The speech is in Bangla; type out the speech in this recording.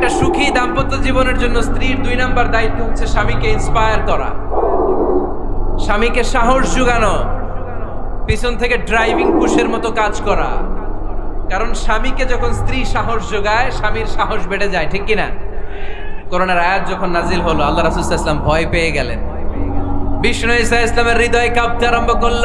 একটা সুখী দাম্পত্য জীবনের জন্য স্ত্রীর দুই নাম্বার দায়িত্ব হচ্ছে স্বামীকে ইন্সপায়ার করা। স্বামীকে সাহস যোগানো, পিছন থেকে ড্রাইভিং পুশের মতো কাজ করা। কারণ স্বামীকে যখন স্ত্রী সাহস যোগায়, স্বামীর সাহস বেড়ে যায়, ঠিক কিনা? করোনার আয়াত যখন নাজিল হলো, আল্লাহ রাসুল ইসলাম ভয় পেয়ে গেলেন। বিষ্ণু ইসা ইসলামের হৃদয় কাঁপতে আরম্ভ করল।